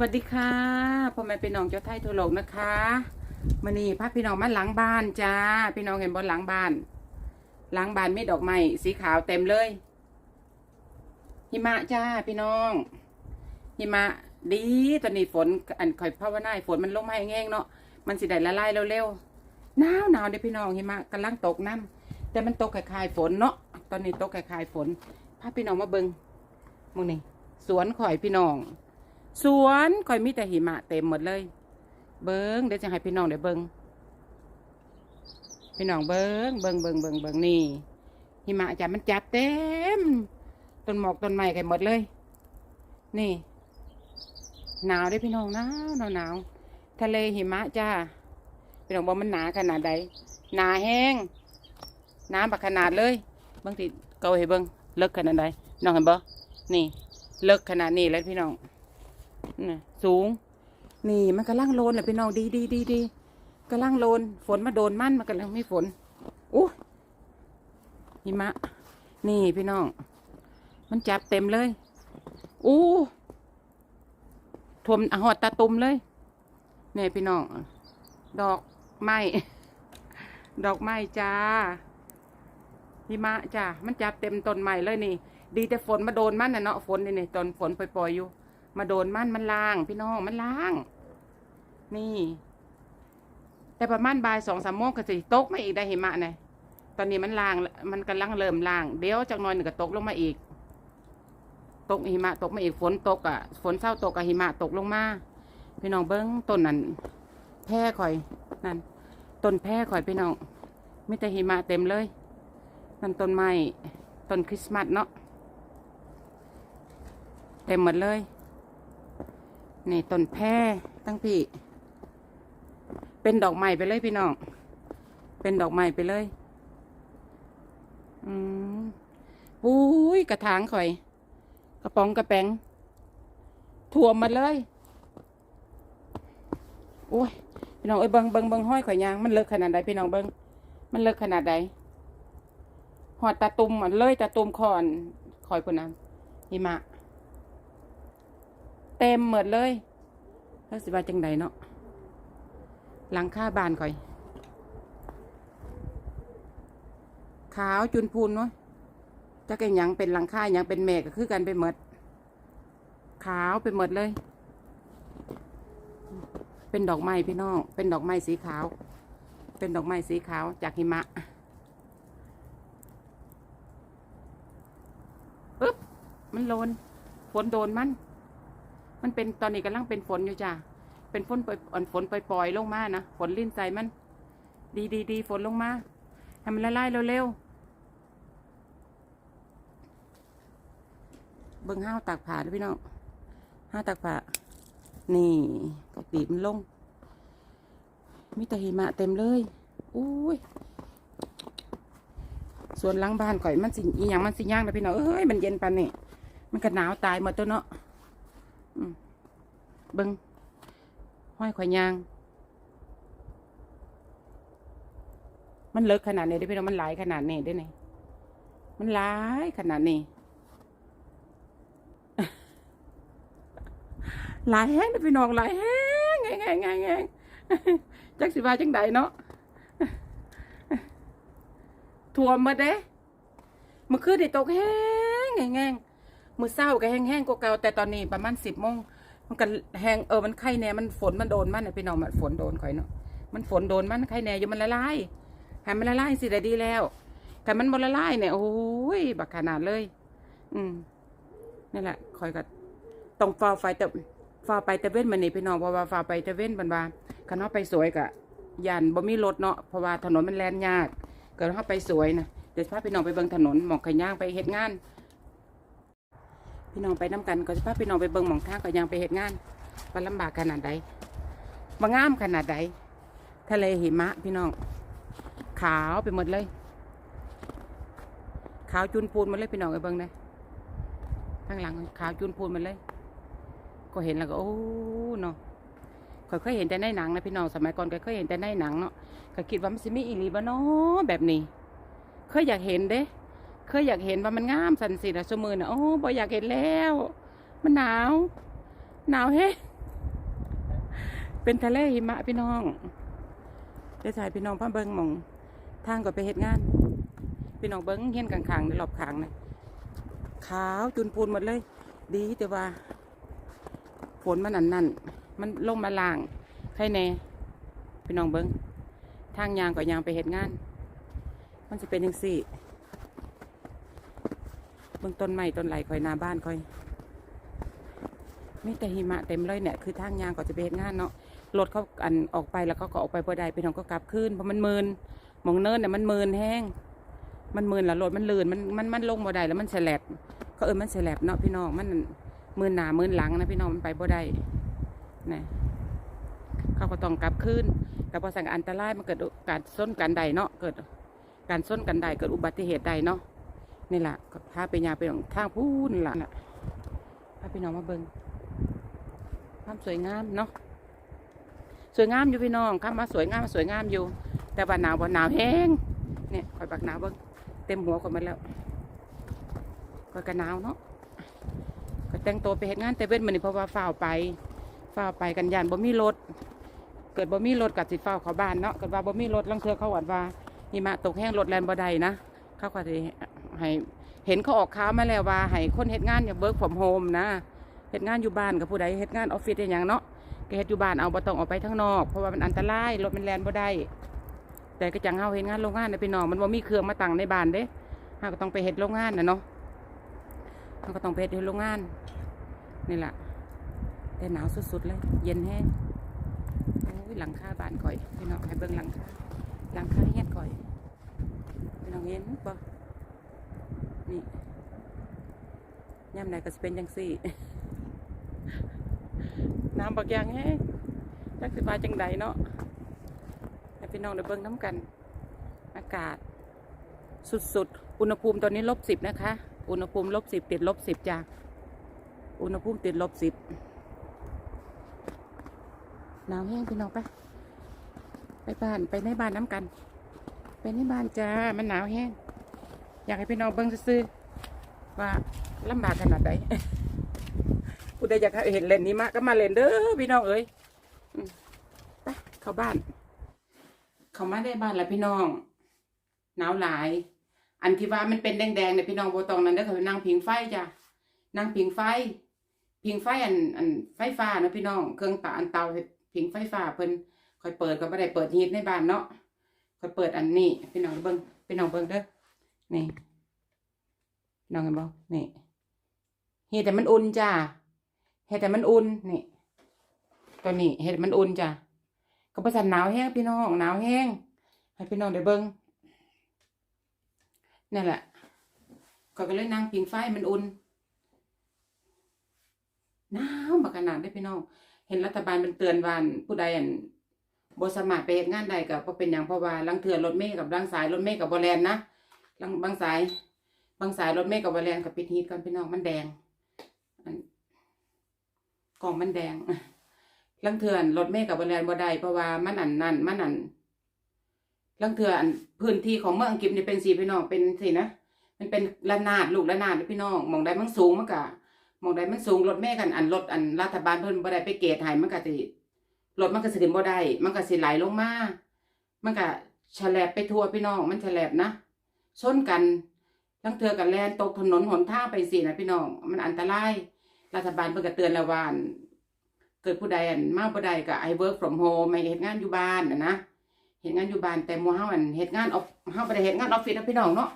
วัสดีค่ะพ่อแม่พี่น้องเจ้าไทยทั่วโลกนะคะมื่อนี้พาพี่น้องมาหลังบ้านจ้า พี่น้องเห็นบนหลังบ้าน หลังบ้านมีดอกไม้สีขาวเต็มเลย หิมะจ้าพี่น้อง หิมะดีตอนนี้ฝนอันคอยภาวนาฝนมันลงมาแห้งเนาะ มันสิได้ละลายเร็วๆ หนาวหนาวเด้พี่น้องหิมะกำลังตกน้ำแต่มันตกคล้ายๆฝนเนาะ ตอนนี้ตกคล้ายๆฝนพาพี่น้องมาเบิงมึงนี่สวนข่อยพี่น้อง สวนข่อยมีแต่หิมะเต็มหมดเลย เบิงเดี๋ยวจะให้พี่น้องได้เบิงพี่น้องเบิงเบิงเบิงเบิงเบิงนี่ หิมะจ้ะมันจับเต็มต้นหมอกต้นไม้กันหมดเลย นี่ หนาวได้พี่น้องหนาวหนาวหนาวทะเลหิมะจ้าพี่น้องบอกมันหนาขนาดใดหนาแห้งหน้ำบักขนาดเลยบางทีเกาให้เบิ้งเลิกขนาดใดน้องเห็นบ่นี่ เลิกขนาดนี้แล้วพี่น้อง น่สูง นี่มันกำลังโลนแหละพี่น้องดีดีดีดีกำลังโลน ฝนมาโดนมันมันกำลังไม่ฝนอู้หิมะ นี่พี่น้อง มันจับเต็มเลยอู้ท่วมหอดตาตุ่มเลยเนี่ยพี่น้อง ดอกไม้ดอกไม้จ้าหิมะจ้ามันจับเต็มต้นไม้เลยนี่ ดีแต่ฝนมาโดนมันนะเนาะฝนนี่นี่ตอนฝนปล่อยๆอยู่ มาโดนมันมันล้าง พี่น้องมันล้าง นี่ แต่ประมาณบ่ายสองสามโมงก็สิตกมาอีกได้หิมะเนี่ยตอนนี้มันล้าง มันกำลังเริ่มล้าง เดี๋ยวจากหน้อยหนึ่งก็ตกลงมาอีก ตกหิมะตกมาอีกฝนตกอะ ฝนเศร้าตกกับหิมะตกลงมา พี่น้องเบิ้งต้นนั้นแพร่ข่อยนั่นต้นแพร่ข่อยพี่น้องมีแต่หิมะเต็มเลยนั่นต้นไม้ต้นคริสต์มาสเนาะเต็มหมดเลย นี่ต้นแพรตั้งพี่ เป็นดอกไม้ไปเลยพี่น้อง เป็นดอกไม้ไปเลย อืมปุ้ยกระถางข่อย กระป๋องกระแปงถ่วมมาเลยโอ้ยพี่น้องเอ้ยเบิงเบิงเบิงห้อยข่อยยางมันเลิกขนาดใดพี่น้องเบิงมันเลิกขนาดใดหอดตาตุ่มเลยตาตุ่มคอนคอยพุ่นน้ำหิมะ เต็มหมดเลยแล้วสิว่าจังใดเนาะหลังคาบานข่อย ขาวจุนพูนเนาะจะกันยังเป็นหลังคายังเป็นแม่ก็คือกันไปหมดขาวไปหมดเลย เป็นดอกไม้พี่น้อง เป็นดอกไม้สีขาว เป็นดอกไม้สีขาวจากหิมะปึ๊บมันโลนฝนโดนมัน มันเป็นตอนนี้กำลังเป็นฝนอยู่จ้ะ เป็นฝนปล่อยอ่อนฝนปล่อยๆลงมานะ ฝนลิ้นใส่มัน ดีดีดีฝนลงมาให้มันละลายเร็วๆเบิ่งห้าวตากผ้าด้วยพี่น้องห้าตากผ้านี่ก็ปีมันลง มีแต่หิมะเต็มเลยอุ้ยส่วนหลังบ้านข่อยมันสิอีหยังมันสิย่างนะพี่น้องเอ้ยมันเย็นปานนี่มันก็หนาวตายหมดตัวเนาะ เบิงห้อยข่อยยาง มันเลิกขนาดนี้ได้พี่น้องมันหลายขนาดนี้ได้ไงมันหลายขนาดนี้หลายแห้งได้พี่น้องหลายแห้งแห้งแห้งแห้งแห้งจักสิว่าจังใดเนาะท่วมมาเด้มื่อคืนนี่ตกแห้งแห้งแห้งมือเศร้าก็แห้งๆกว่าเก่าแต่ตอนนี้ประมาณสิบโมง มันก็แห้งเออมันไข่แน่มันฝนมันโดนมันน่ะพี่น้องมันฝนโดนข่อยเนาะมันฝนโดนมันไข่แน่อยู่มันละลายให้มันละลายสิได้ดีแล้วแต่มันบละลายเนี่ยโอ้ยบักขนาดเลย อืมนี่แหละข่อยก็ต้องฟ้าไฟแต่ฟ้าไปแต่เว้นมันนี่พี่น้องเพราะว่าฟ้าไปแต่เว้นบันว่าคันเฮาไปสวยกะยันบ่มีรถเนาะเพราะว่าถนนมันแล่นยากเกิดเฮาไปสวยนะเดี๋ยวพาพี่น้องไปเบิ่งถนนหมองขย่างไปเฮ็ดงาน พี่น้องไปน้ำกันก็จะพาพี่น้องไปเบิ่งหมองทางก็ยังไปเหตุงานว่าลำบากขนาดใดบางงามขนาดใดทะเลหิมะพี่น้อง ขาวไปหมดเลย ขาวจุนปูนหมาเลยพี่น้องไปเบิ่งเลยข้างหลังขาวจุนปูนหมาเลย ก็เห็นแล้วก็โอ้เนาะเคยเคยเห็นแต่ในหนังนะพี่น้องสมัยก่อนก็เคยเห็นแต่ในหนังเนาะก็คิดว่ามันสิมีอีหลีบ่เนาะแบบนี้ เคยอยากเห็นเด้ เคยอยากเห็นว่ามันงามสันสินะสมือนะโอ้บออยากเห็นแล้ว มันหนาว หนาวแฮะเป็นทะเลหิมะพี่น้องเดี๋ยวถ่ายพี่น้องพาเบิ้งมอง ทางก็ไปเฮ็ดงาน พี่น้องเบิ้งเฮียนกลางๆในรอบขางนะขาวจุนปูนหมดเลย ดีแต่ว่าฝนมันอันนั่นมันลงมาล่างใครแน่พี่น้องเบิ้งทางยางก็ยางไปเฮ็ดงาน มันจะเป็นยังสี่ งต้นใหม่ต้นไหลคอยนาบ้านคอยมีแต่หิมะเต็มเลยเนี่ยคือทางยางก็จะไปเฮ็ดงานเนาะรถเขาอันออกไปแล้วเขาก็ออกไปพอได้พี่น้องก็กลับคืนเพราะมันมืนมองเนินเนี่ยมันมืนแห้ง มันมืนแล้วรถมันลื่นมันมันมันลงบ่ได้แล้วมันแฉลบก็เออมันแฉลบเนาะพี่น้องมันมืนหนามืนหลังนะพี่น้องมันไปบ่ได้นะเขาก็ต้องกลับคืนแต่พอสั่งอันตรายมันเกิดการส้นกันใดเนาะเกิดการส้นกันใดเกิดอุบัติเหตุใดเนาะ นี่แหละก็พาไปยาไปของทางพูนล่ะน่ะพาพี่น้องมาเบิงความสวยงามเนาะสวยงามอยู่พี่น้องข้ามมาสวยงามสวยงามอยู่ แต่ว่าหนาวบ่หนาวแห้งเนี่ยคอยบักหนาวเบิ้งเต็มหัวคนมาแล้วคอยกันหนาวเนาะก็แต่งตัวไปเห็นงานแต่เว้นมันนี่เพราะว่าฝ้าไปฝ้าไปกันยานบ่มีรถเกิดบ่มีรถกับสิฝ้าเขาบ้านเนาะเกิดว่าบ่มีรถลังเทือเขาหวัดว่าหิมะตกแห้งรถแลนบ่ได้นะเขาก็จะ ให้เห็นเขาออกข่าวมาแล้วว่าให้คนเฮ็ดงานอย่าเบิกผมโฮมนะเฮ็ดงานอยู่บ้านกับผู้ใดเฮ็ดงานออฟฟิศอย่างเนาะก็เฮ็ดอยู่บ้านเอาบ่ต้องออกไปข้างนอกเพราะว่ามันอันตรายรถมันแล่นบ่ได้ แต่ก็จังเฮาเฮ็ดงานโรงงานนะพี่น้องมันบ่มีเครื่องมาตั้งในบ้านเด้เฮาก็ต้องไปเฮ็ดโรงงานนะเนาะเฮาก็ต้องไปเฮ็ดโรงงานนี่แหละแต่หนาวสุดๆเลย เย็นแห้งหลังคาบ้านข่อยพี่น้องให้เบิ่งหลังคาหลังคาเฮ็ดข่อยพี่น้องเห็นปะ นี่ย่ำไหนก็จะเป็นจังสี่ น้ำบักยางแห้งจักสิมาจังใดเนาะให้พี่น้องได้เบิ่งน้ำกัน อากาศ สุดๆ อุณหภูมิตอนนี้ลบสิบนะคะ อุณหภูมิลบสิบติดลบสิบจ้ะอุณหภูมิติดลบสิบหนาวแห้งพี่น้องไปไปบ้านไปในบ้านน้ำกัน ไปในบ้านจ้า มันหนาวแห้ง อยากให้พี่น้องเบิ่งซื่อๆว่าลำบากขนาดใดผู้ใดอยากให้เห็นเล่นนี้มาก็มาเล่นเด้อพี่น้องเอ้ยอืมไปเข้าบ้าน เข้ามาได้บ้านแล้วพี่น้อง หนาวหลาย อันที่ว่ามันเป็นแดงๆเนี่ยพี่น้องโบตองนั้นเด้อเขานั่งผิงไฟจ้ะนั่งผิงไฟผิงไฟอันอันไฟฟ้าเนาะพี่น้อง เครื่องตาอันเตาเฮ็ดผิงไฟฟ้าเพิ่นคอยเปิดก็ไม่ได้เปิดฮีทในบ้านเนาะคอยเปิดอันนี้พี่น้องเบิ่งพี่น้องเบิ่งเด้อ นี่น้องเห็นบ่นี่เฮ็ดแต่มันอุ่นจ้าเฮ็ดแต่มันอุ่นนี่ตัวนี้เฮ็ดมันอุ่นจ้าก็ประสันหนาวแห้งพี่น้องหนาวแห้งให้พี่น้องได้เบิ่งนั่นแหละก็ก็เลยนั่งพิงไฟมันอุ่นหนาวบักขนาดได้พี่น้องเห็นรัฐบาลมันเตือนวันผู้ใดอันบสามารไปเฮ็ดงานใดก็บ่เป็นหยังเพราะว่าลังเทื่อนรถเมล์กับลังสายรถเมล์กับบ่แลนนะ ลังบางสาย บางสายรถเมล์กับบ่แล่นกับปิดฮีทกันพี่น้องมันแดงอันกล่องมันแดงลังเทื่อนรถเมล์กับบ่แล่นบ่ได้เพราะว่ามันอันนั่นมันอันลังเทื่อนพื้นที่ของเมืองอังกฤษนี่เป็นสีพี่น้องเป็นสินะมันเป็นระนาดลูกระนาดเด้อพี่น้องมองใดมันสูงมันก็หมองใดมันสูงรถเมล์กันอันรถอันรัฐบาลเพิ่นบ่ได้ไปเกตให้มันก็สิรถมันก็สิขึ้นบ่ได้มันก็สิไหลลงมามันก็ฉลบไปทั่วพี่น้องมันฉลบนะ ชนกันทั้งเทือกันแลนตกถนนหนทางไปสินะพี่น้อง มันอันตราย รัฐบาลเพิ่นก็เตือนแล้วว่านเกิดผู้ใดอันมาบ่ได้ก็ I work from home ไม่เฮ็ดงานอยู่บ้านนะนะเฮ็ดงานอยู่บ้านแต่หมู่เฮาอันเฮ็ดงานออฟเฮาบ่ได้เฮ็ดงานออฟฟิศนะพี่น้องเนาะ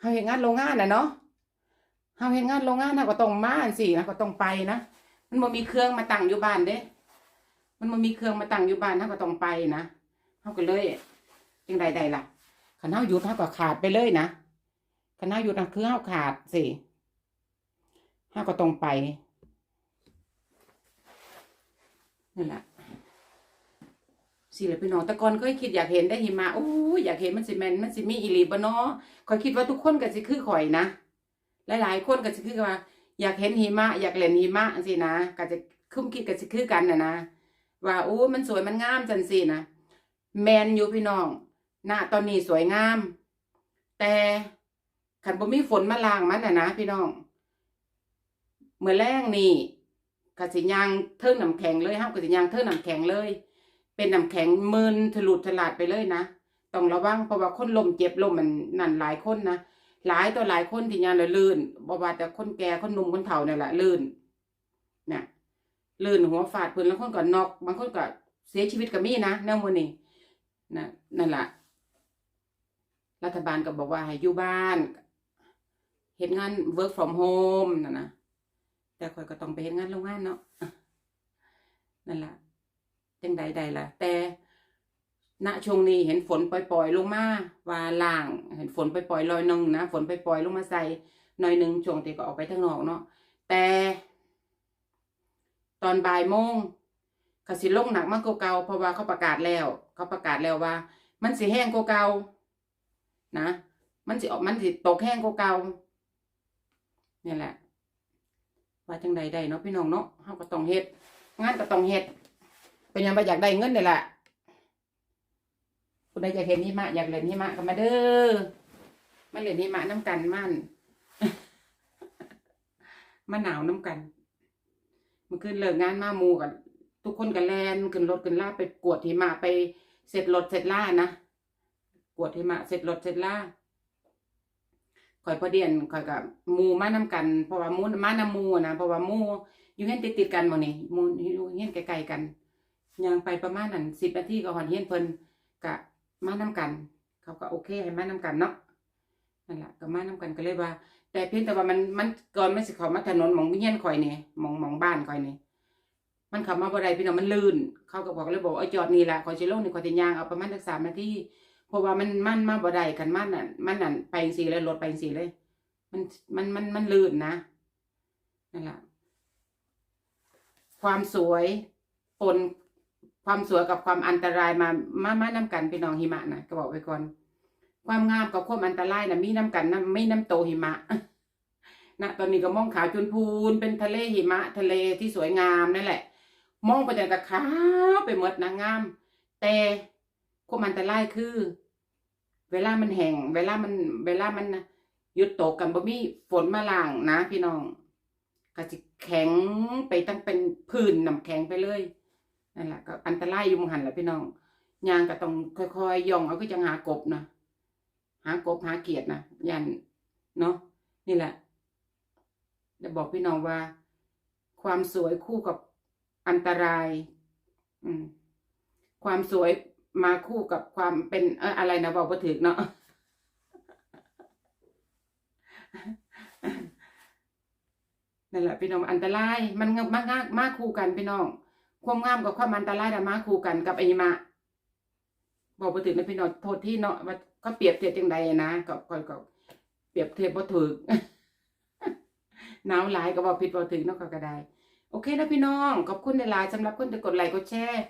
เฮาเฮ็ดงานโรงงานนะเนาะเฮาเฮ็ดงานโรงงานนะก็ต้องมานสินะก็ต้องไปนะมันบ่มีเครื่องมาตั้งอยู่บ้านเด้ มันบ่มีเครื่องมาตั้งอยู่บ้านเฮาก็ต้องไปนะเฮาก็เลยจังใดใดล่ะ คันเฮาหยุดเฮาก็ขาดไปเลยนะคันเฮาหยุดนะคือเฮาขาดสิเฮาก็ต้องไปนั่นแหละสิแหละพี่น้องแต่ก่อนเคยคิดอยากเห็นได้หิมะโอ้ยอยากเห็นมันสิแมนมันสิมีอีหลีบ่เนาะข่อยคิดว่าทุกคนก็สิคือข่อยนะหลายๆคนก็สิคือว่า อยากเห็นหิมะ อยากเล่นหิมะจังซี่นะก็จะคุ้มคิดก็สิคือกันน่ะนะว่าโอ้มันสวยมันงามจังซี่นะแมนอยู่พี่น้อง ณตอนนี้สวยงาม แต่ขันบ่มีฝนมาลางมันน่ะนะพี่น้องเมื่อแรงนี่กสิยางเทิงน้ำแข็งเลยเฮาก็สิยางเทิงน้ำแข็งเลย เป็นน้ำแข็งมึนทะลุทะลาดไปเลยนะต้องระวังเพราะว่าคนลมเจ็บลมมันนั่นหลายคนนะหลายต่อหลายคนที่ยานเลยลื่นบ่ว่าแต่คนแก่คนหนุ่มคนเฒ่าเนี่ยแหละลื่นเนี่ยลื่นหัวฟาดพื้นแล้วคนก็นอก บางคนก็เสียชีวิตก็มีนะแนวมือนี้นะนั่นแหละ รัฐบาลก็บอกว่าให้อยู่บ้านเฮ็ดงาน work from home นั่นนะแต่ข่อยก็ต้องไปเฮ็ดงานโรงงานเนาะนั่นล่ะจังใดใดล่ะ แต่ณช่วงนี้เห็นฝนปล่อยๆลงมาว่าล่าง เห็นฝนปล่อยๆลอยนึงนะฝนปล่อยๆลงมาใส่หน่อยนึงช่วงที่ก็ออกไปทางนอกเนาะแต่ตอนบ่ายโมงกสิลงหนักมากกว่าเก่าเพราะว่าเขาประกาศแล้ว เขาประกาศแล้วว่า มันสิแห้งกว่าเก่า นะมันสิออกมันสิตกแห้งกว่าเก่าเนี่ยแหละ ว่าจังใดได้เนาะพี่น้องเนาะเฮาก็ต้องเฮ็ดงานก็ต้องเฮ็ดเป็นยังบ่อยากได้เงินนี่แหละคุณใดอยากเห็นหิมะอยากเล่นหิมะก็มาเด้อมาเล่นหิมะน้ำกันมันมาหนาวน้ำกันมื่อคืนเลิกงานมามูกัน ทุกคนกันแลนขึ้นรถขึ้นล่าไปกวดหิมะไปเสร็จรถเสร็จล่านะ กวดหิมะเสร็จรถเสร็จล่าข่อยพอเดียนข่อยกับมูมานํกัน เพราะว่ามูมานำหมูนะเพราะว่ามูอยู่เฮียนติดติดกันหมดนี่มูอยู่เฮียนไกลๆกันย่างไปประมาณนั้นสิบนาทีก็หอนเฮียนเพิ่นกะมานํกัน เขาก็โอเคให้มานํกันเนาะนั่นแหละก็มานํกันก็เลยว่า แต่เพียงแต่ว่ามันมันก่อนไมันสิเขามาถนนมองเฮียนข่อยนี่หมองมองบ้านข่อยนี่มันขับมาบ่ได้พี่น้องมันลื่น เขาก็บอกเลยบอกว่าเอาจอดนี่แหละขอยสิลงนี่ขอยสิย่างเอาประมาณสักสามนาที เพราะว่ามันมันมาบ่ได้คันมันน่ะมันนั่นไปจังซี่เลยรถไปจังซี่เลย มันมันมันมันลื่นนะนั่นแหละความสวยปนความสวยกับความอันตรายมามามานํกันพี่น้องหิมะนะก็บอกไว้ก่อน ความงามกับความอันตรายนะมีน้ำกันนะไม่น้ำโตหิมะนะตอนนี้ก็มองขาวจนพูนเป็นทะเลหิมะ ทะเลที่สวยงามนั่นแหละ มองไปแต่กะขาวไปหมดนะงาม แต่ ความอันตรายคือ เวลามันแห้งเวลามัน เวลามันหยุดตกกันบ่มีฝนมาล่างนะพี่น้องก็จะแข็งไปตั้งเป็นพื้นน้ำแข็งไปเลยนั่นแหละก็อันตรายอยู่มองหันแหละพี่น้องยางก็ต้องค่อยๆย่องเอาก็จะหากบนะหากบหาเกียรตินะยันเนาะนี่แหละจะบอกพี่น้องว่า ความสวยคู่กับอันตราย อืม ความสวย มาคู่กับความเป็นเอออะไรนะบอกว่าถึกเนาะนั่นแหละพี่น้องอันตราย มันมากมากมากคู่กันพี่น้อง ความงามกับความอันตรายน่ะมาคู่กันกับไอ้มาบอกว่าถึกนะพี่น้องโทษที่เนาะว่าเขาเปรียบเทียบจังใดนะก็ก็ก็เปรียบเทียบบ่ถึกหนาวหลายก็บอกผิดบ่ถึกเนาะก็ก็ได้ โอเคนะพี่น้อง ขอบคุณในไลน์สำหรับคนที่กดไลค์กดแชร์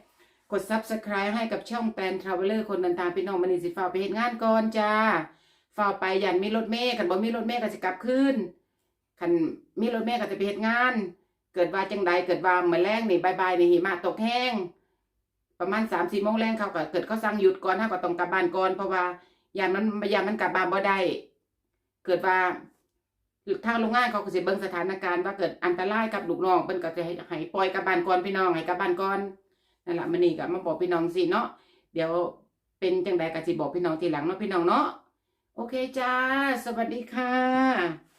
กด subscribe ให้กับช่องแตนทราเวลเลอร์คนเดินทางพี่น้องมันนี่สิฟ้าวไปเห็นงานก่อนจ้าฟ้าวไปยันมีรถเมย์กันบ่มีรถเมย์ก็จะกลับคืนคันมีรถเมย์ก็จะไปเฮ็ดงาน เกิดว่าจังใดเกิดว่าเมื่อแรงนี่บายบายนี่หิมะตกแห้ง ประมาณสามสี่โมงแรงเขาก็เกิดเขาสั่งหยุดก่อนเขาก็ต้องกลับบ้านก่อนเพราะว่ายามมันยามมันกลับบ้านบ่ได้เกิดว่าทางโรงงานเขาก็สิเบิ่งสถานการณ์ว่าเกิดอันตรายกับลูกน้องเพิ่นก็จะให้ให้ปล่อยกลับบ้านก่อนพี่น้องให้กลับบ้านก่อน นั่นแหละมันนี่ก็มาบอกพี่น้องสิเนาะเดี๋ยวเป็นจังใดก็สิบอกพี่น้องทีหลังเนาะพี่น้องเนาะโอเคจ้า สวัสดีค่ะ